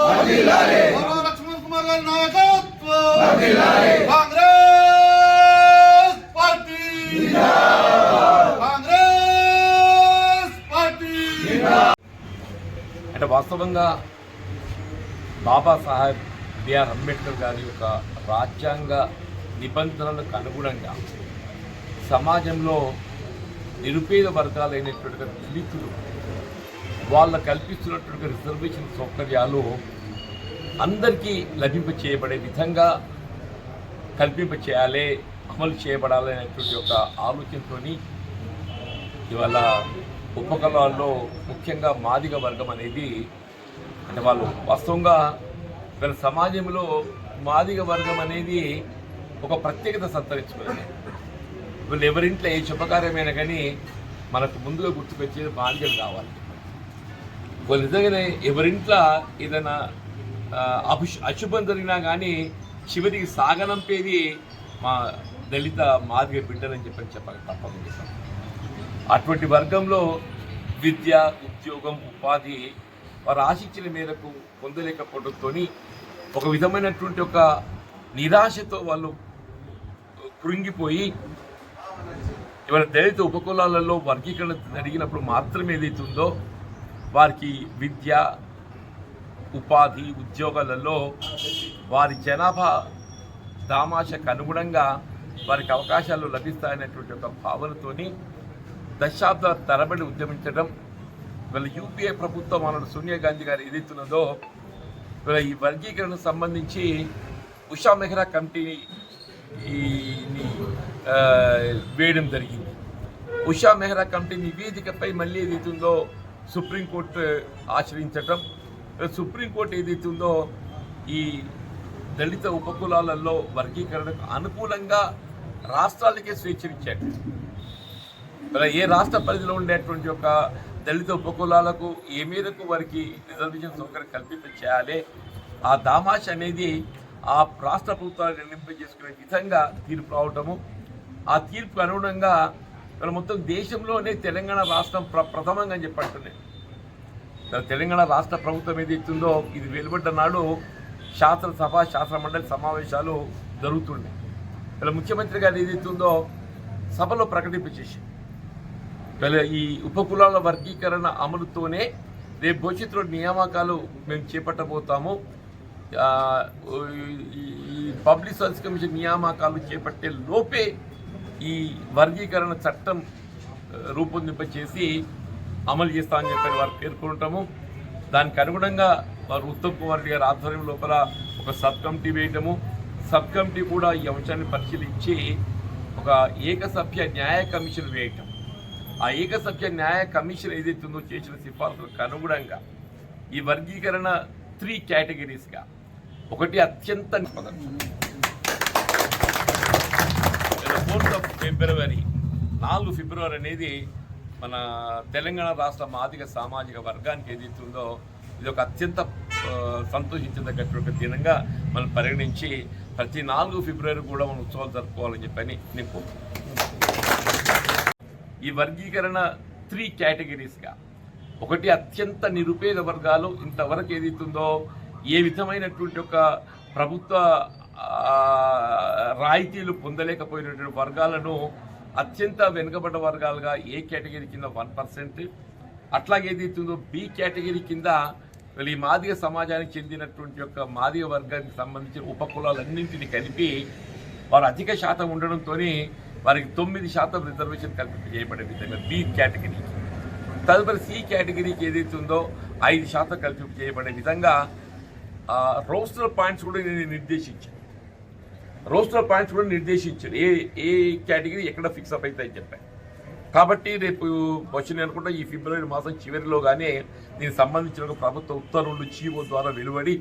వర్ధిల్లాలి లక్ష్మణ్ కుమార్ గారి నాయకత్వం. వర్ధిల్లాలి వాస్తవంగా బాబాసాహెబ్ బిఆర్ అంబేద్కర్ గారి యొక్క రాజ్యాంగ నిబంధనలకు అనుగుణంగా సమాజంలో నిరుపేద వర్గాలైనటువంటి దళితులు వాళ్ళ కల్పిస్తున్నటువంటి రిజర్వేషన్ సౌకర్యాలు అందరికీ లభింప చేయబడే విధంగా కల్పింప చేయాలి అమలు చేయబడాలి అనేటువంటి ఒక ఆలోచనతోని ఇవాళ ఉపకులాల్లో ముఖ్యంగా మాదిగ వర్గం అనేది అంటే వాళ్ళు వాస్తవంగా వీళ్ళ సమాజంలో మాదిగ వర్గం అనేది ఒక ప్రత్యేకత సంతరించుకున్నది వీళ్ళు ఎవరింట్లో ఏ శుభకార్యమైనా కానీ మనకు ముందుగా గుర్తుకొచ్చేది మాదిగలు కావాలి. వాళ్ళు నిజంగానే ఎవరింట్లో ఏదైనా ఆ, అభి అశుభం జరిగినా కానీ చివరికి సాగనంపేది మా దళిత మాదిగ బిడ్డలని చెప్పని చెప్పాలి తప్పకుండా అటువంటి వర్గంలో విద్య ఉద్యోగం ఉపాధి వారు ఆశించిన మేరకు పొందలేకపోవడంతో ఒక విధమైనటువంటి ఒక నిరాశతో వాళ్ళు కృంగిపోయి ఇవాళ దళిత ఉపకులాలలో వర్గీకరణ జరిగినప్పుడు మాత్రమే ఏదైతుందో వారికి విద్య ఉపాధి ఉద్యోగాలలో వారి జనాభా దామాషకు అనుగుణంగా వారికి అవకాశాలు లభిస్తాయనేటువంటి ఒక భావనతోని దశాబ్దాల తరబడి ఉద్యమించడం వీళ్ళ యూపీఏ ప్రభుత్వం మనడు సోనియా గాంధీ గారు ఏదైతున్నదో వీళ్ళ ఈ వర్గీకరణకు సంబంధించి ఉషా మెహ్రా కమిటీ ఈ వేయడం జరిగింది. ఉషా మెహ్రా కమిటీ నివేదికపై మళ్ళీ ఏదైతుందో సుప్రీంకోర్టు ఆశ్రయించటం సుప్రీంకోర్టు ఏదైతుందో ఈ దళిత ఉపకులాలలో వర్గీకరణకు అనుకూలంగా రాష్ట్రాలకే స్వేచ్ఛనిచ్చాడు మరి ఏ రాష్ట్ర పరిధిలో ఉండేటువంటి ఒక దళిత ఉపకులాలకు ఏ మేరకు వారికి రిజర్వేషన్ సౌకర్యం కల్పించాలి ఆ దామాష అనేది ఆ రాష్ట్ర ప్రభుత్వాన్ని నిర్ణయింపజేసుకునే విధంగా తీర్పు రావటము. ఆ తీర్పు అనుగుణంగా మన మొత్తం దేశంలోనే తెలంగాణ రాష్ట్రం ప్ర ప్రథమంగా చెప్పట్టున్నాయి తెలంగాణ రాష్ట్ర ప్రభుత్వం ఏదైతుందో ఇది వెలువడ్డ నాడు శాసనసభ శాసనమండలి సమావేశాలు జరుగుతుండే. ఇలా ముఖ్యమంత్రి గారు ఏదైతుందో సభలో ప్రకటింప ఈ ఉపకులాల వర్గీకరణ అమలుతోనే రేపు భవిష్యత్తులో నియామకాలు మేము చేపట్టబోతాము. ఈ- పబ్లిక్ సర్వీస్ కమిషన్ నియామకాలు చేపట్టే లోపే ఈ వర్గీకరణ చట్టం రూపొందింప చేసి అమలు చేస్తామని చెప్పని వారు పేర్కొంటాము దానికి అనుగుణంగా వారు ఉత్తమ్ కుమార్ రెడ్డి గారి ఆధ్వర్యం లోపల ఒక సబ్ కమిటీ వేయటము. సబ్ కమిటీ కూడా ఈ అంశాన్ని పరిశీలించి ఒక ఏకసభ్య న్యాయ కమిషన్ వేయటం. ఆ ఏకసభ్య న్యాయ కమిషన్ ఏదైతుందో చేసిన సిఫార్సులకు అనుగుణంగా ఈ వర్గీకరణ త్రీ కేటగిరీస్గా ఒకటి అత్యంత ఫోర్త్ ఆఫ్ ఫిబ్రవరి నాలుగు ఫిబ్రవరి అనేది మన తెలంగాణ రాష్ట్ర ఆర్థిక సామాజిక వర్గానికి ఏదైతుందో ఇది ఒక అత్యంత సంతోషించదగ్గటువంటి దినంగా మనం పరిగణించి ప్రతి నాలుగు ఫిబ్రవరి కూడా మనం ఉత్సవాలు జరుపుకోవాలని చెప్పని నేను కోరుకుంటున్నాను. ఈ వర్గీకరణ త్రీ కేటగిరీస్గా. ఒకటి అత్యంత నిరుపేద వర్గాలు ఇంతవరకు ఏదైతుందో ఏ విధమైనటువంటి ఒక ప్రభుత్వ రాయితీలు పొందలేకపోయినటువంటి వర్గాలను అత్యంత వెనుకబడ్డ వర్గాలుగా ఏ కేటగిరీ కింద వన్ పర్సెంట్ అట్లాగే ఏదైతుందో బి కేటగిరీ కింద వీళ్ళు ఈ మాదిగ సమాజానికి చెందినటువంటి యొక్క మాదిగ వర్గానికి సంబంధించిన ఉపకులాలన్నింటినీ కలిపి వారు అధిక శాతం ఉండడంతో వారికి తొమ్మిది శాతం రిజర్వేషన్ కల్పింప చేయబడే విధంగా బి కేటగిరీ. తదుపరి సి కేటగిరీకి ఏదైతే ఉందో ఐదు శాతం కల్పింప చేయబడే విధంగా రోస్టర్ పాయింట్స్ కూడా నేను నిర్దేశించాను రోస్టర్ పాయింట్స్ కూడా నిర్దేశించాను ఏ ఏ కేటగిరీ ఎక్కడ ఫిక్స్ అప్ అవుతాయని చెప్పాను కాబట్టి రేపు వచ్చిన అనుకుంటా ఈ ఫిబ్రవరి మాసం చివరిలో కానీ దీనికి సంబంధించిన ఒక ప్రభుత్వ ఉత్తర్వులు చీఓ ద్వారా వెలువడి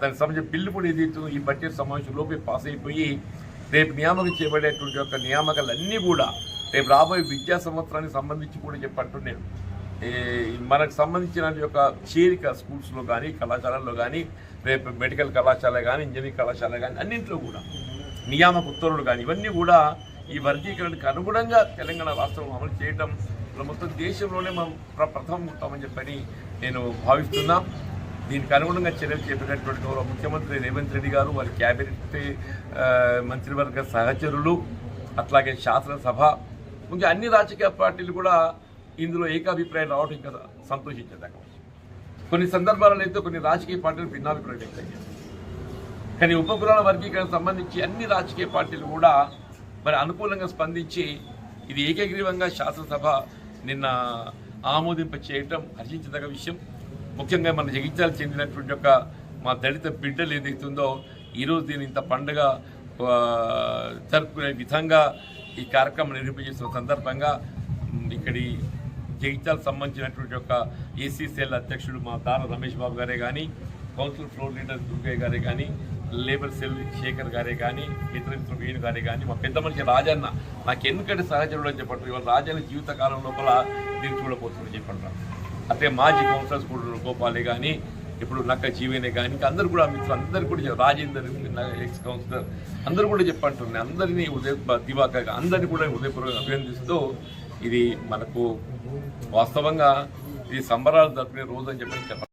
దానికి సంబంధించిన బిల్లు కూడా ఏదైతే ఈ బడ్జెట్ సమావేశంలోపే పాస్ అయిపోయి రేపు నియామకం చేయబడేటువంటి యొక్క నియామకాలన్నీ కూడా రేపు రాబోయే విద్యా సంవత్సరానికి సంబంధించి కూడా చెప్పంటున్నాను మనకు సంబంధించిన యొక్క చేరిక స్కూల్స్లో కానీ కళాశాలల్లో కానీ రేపు మెడికల్ కళాశాల కానీ ఇంజనీరింగ్ కళాశాల కానీ అన్నింటిలో కూడా నియామక ఉత్తర్వులు కానీ ఇవన్నీ కూడా ఈ వర్గీకరణకు అనుగుణంగా తెలంగాణ రాష్ట్రం అమలు చేయడం మొత్తం దేశంలోనే మనం ప్ర- ప్రథమం ఉంటామని చెప్పని నేను భావిస్తున్నా. దీనికి అనుగుణంగా చర్యలు చేపట్టినటువంటి గౌరవ ముఖ్యమంత్రి రేవంత్ రెడ్డి గారు వారి క్యాబినెట్ మంత్రివర్గ సహచరులు అట్లాగే శాసనసభ ఇంకా అన్ని రాజకీయ పార్టీలు కూడా ఇందులో ఏకాభిప్రాయం రావడం ఇంకా సంతోషించేదాకా కొన్ని సందర్భాలలో అయితే కొన్ని రాజకీయ పార్టీలు భిన్నాభిప్రాయం వ్యక్తం కానీ ఉపగ్రహాల వర్గీకరణ సంబంధించి అన్ని రాజకీయ పార్టీలు కూడా మరి అనుకూలంగా స్పందించి ఇది ఏకగ్రీవంగా శాసనసభ నిన్న ఆమోదింప చేయటం హర్షించదగ్గ విషయం. ముఖ్యంగా మన జగిత్యాల చెందినటువంటి ఒక మా దళిత బిడ్డలు ఏదైతుందో ఈరోజు దీని ఇంత పండుగ జరుపుకునే విధంగా ఈ కార్యక్రమం నిర్వహిస్తున్న సందర్భంగా ఇక్కడి జగిత్యాలకు సంబంధించినటువంటి ఒక ఏసీసీఎల్ అధ్యక్షుడు మా దార రమేష్ బాబు గారే కానీ కౌన్సిల్ ఫ్లోర్ లీడర్ దుర్గయ్య గారే కానీ లేబర్ సెల్ శేఖర్ గారే కానీ ఇతర మిత్రులు వేణు గారే కానీ మా పెద్ద మనిషి రాజన్న నాకు ఎందుకంటే సహచరుడు అని చెప్పంటారు. ఇవాళ రాజన్న జీవితకాలం లోపల దీన్ని చూడబోతుందని చెప్పంటారు. అట్లే మాజీ కౌన్సిలర్స్ కూడా గోపాలే కానీ ఇప్పుడు నక్క జీవేనే కానీ ఇంకా అందరూ కూడా మిత్రులు అందరు కూడా రాజేందర్ ఎక్స్ కౌన్సిలర్ అందరూ కూడా చెప్పంటున్నాయి అందరినీ ఉదయ దివాకర్ అందరినీ కూడా ఉదయపూర్వకంగా అభినందిస్తూ ఇది మనకు వాస్తవంగా ఇది సంబరాలు జరుపుకునే రోజు అని చెప్పి చెప్పండి